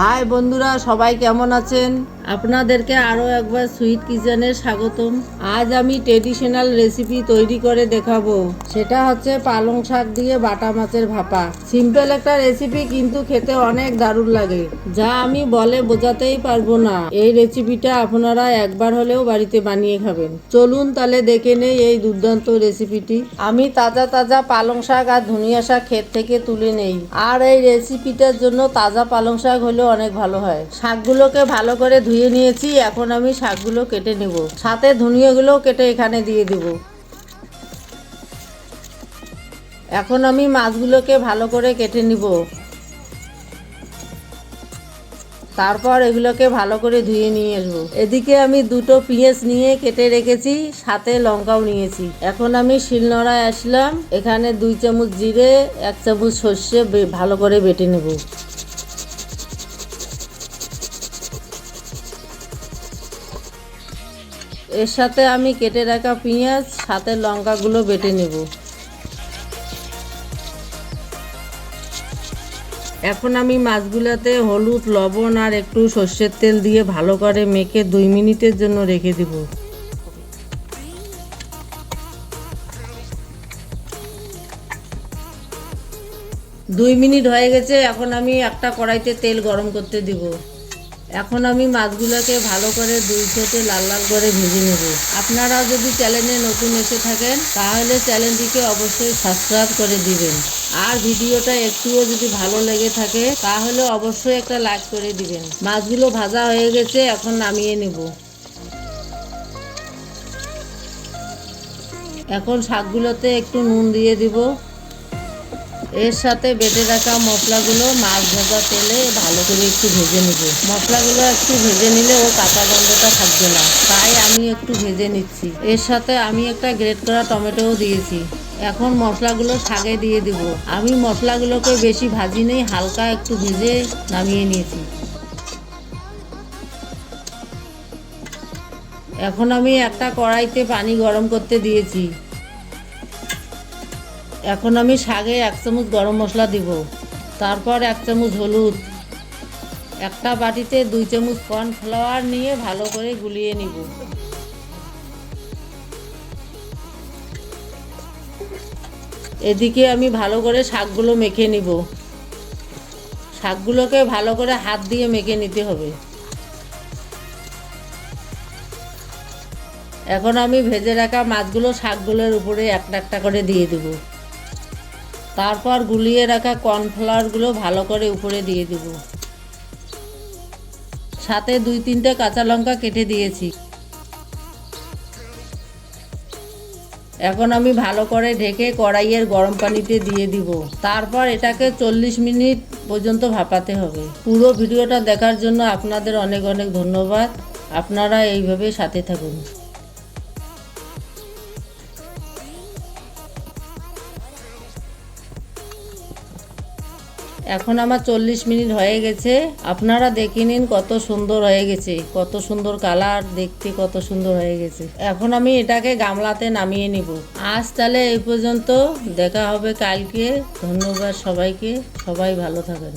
High বন্ধুরা, সবাই কেমন আছেন? আপনাদেরকে আরও একবার সুইট কিচেনে স্বাগতম। আজ আমি ট্রেডিশনাল রেসিপি তৈরি করে দেখাবো। সেটা হচ্ছে পালং শাক দিয়ে বাটা মাছের ভাপা। সিম্পল একটা রেসিপি, কিন্তু খেতে অনেক দারুণ লাগে। যা আমি বলে বোঝাতেই পারব না। এই রেসিপিটা আপনারা একবার হলেও বাড়িতে বানিয়ে খাবেন। চলুন তাহলে দেখে নেই এই দুর্দান্ত রেসিপিটি। আমি তাজা তাজা পালং শাক আর ধনিয়া শাক ক্ষেত থেকে তুলে নেই। আর এই রেসিপিটার জন্য তাজা পালং শাক হলে অনেক ভালো হয়। শাকগুলোকে ভালো করে ধুয়ে নিয়েছি, এখন আমি শাকগুলো কেটে নেব। সাথে ধনিয়াগুলোও কেটে এখানে দিয়ে দেব। এখন আমি মাছগুলোকে ভালো করে কেটে নিব। তারপর এগুলোকে ভালো করে ধুয়ে নিয়ে আসব। এদিকে আমি দুটো পেঁয়াজ নিয়ে কেটে রেখেছি, সাথে লঙ্কাও নিয়েছি। এখন আমি শিলনোড়ায় আসলাম। এখানে দুই চামচ জিরে, এক চামচ সর্ষে ভালো করে বেটে নেব। এর সাথে আমি কেটে রাখা পেঁয়াজ, সাথে লঙ্কাগুলো বেটে নেব। এখন আমি মাছগুলোতে হলুদ, লবণ আর একটু সর্ষের তেল দিয়ে ভালো করে মেখে দুই মিনিটের জন্য রেখে দিব। দুই মিনিট হয়ে গেছে, এখন আমি একটা কড়াইতে তেল গরম করতে দিব। এখন আমি মাছগুলোকে ভালো করে দুই ঠোঁটে লাল লাল করে ভেজে নেব। আপনারা যদি চ্যানেলে নতুন এসে থাকেন, তাহলে চ্যানেলটিকে অবশ্যই সাবস্ক্রাইব করে দিবেন। আর ভিডিওটা একটুও যদি ভালো লেগে থাকে, তাহলে অবশ্যই একটা লাইক করে দিবেন। মাছগুলো ভাজা হয়ে গেছে, এখন নামিয়ে নেব। এখন শাকগুলোতে একটু নুন দিয়ে দিব। এর সাথে বেটে রাখা মশলাগুলো মাছ ভাজা তেলে ভালো করে একটু ভেজে নেব। মশলাগুলো একটু ভেজে নিলে ও কাঁচা গন্ধটা থাকবে না। তাই আমি একটু ভেজে নিচ্ছি। এর সাথে আমি একটা গ্রেট করা টমেটোও দিয়েছি। এখন মশলাগুলো শাকে দিয়ে দিব। আমি মশলাগুলোকে বেশি ভাজি নেই, হালকা একটু ভেজে নামিয়ে নিয়েছি। এখন আমি একটা কড়াইতে পানি গরম করতে দিয়েছি। এখন আমি শাগে এক চামচ গরম মশলা দিব, তারপর এক চামচ হলুদ, একটা বাটিতে দুই চামচ কর্নফ্লাওয়ার নিয়ে ভালো করে গুলিয়ে নিব। এদিকে আমি ভালো করে শাকগুলো মেখে নিব। শাকগুলোকে ভালো করে হাত দিয়ে মেখে নিতে হবে। এখন আমি ভেজে রাখা মাছগুলো শাকগুলোর উপরে একটা একটা করে দিয়ে দেব। তারপর গুলিয়ে রাখা কর্নফ্লাওয়ারগুলো ভালো করে উপরে দিয়ে দেব। সাথে দুই তিনটে কাঁচা লঙ্কা কেটে দিয়েছি। এখন আমি ভালো করে ঢেকে কড়াইয়ের গরম পানিতে দিয়ে দিব। তারপর এটাকে চল্লিশ মিনিট পর্যন্ত ভাপাতে হবে। পুরো ভিডিওটা দেখার জন্য আপনাদের অনেক অনেক ধন্যবাদ। আপনারা এইভাবে সাথে থাকুন। এখন আমার চল্লিশ মিনিট হয়ে গেছে। আপনারা দেখে নিন কত সুন্দর হয়ে গেছে। কত সুন্দর কালার দেখতে কত সুন্দর হয়ে গেছে। এখন আমি এটাকে গামলাতে নামিয়ে নিব। আজ তাহলে এই পর্যন্ত দেখা হবে কালকে। ধন্যবাদ সবাইকে। সবাই ভালো থাকেন।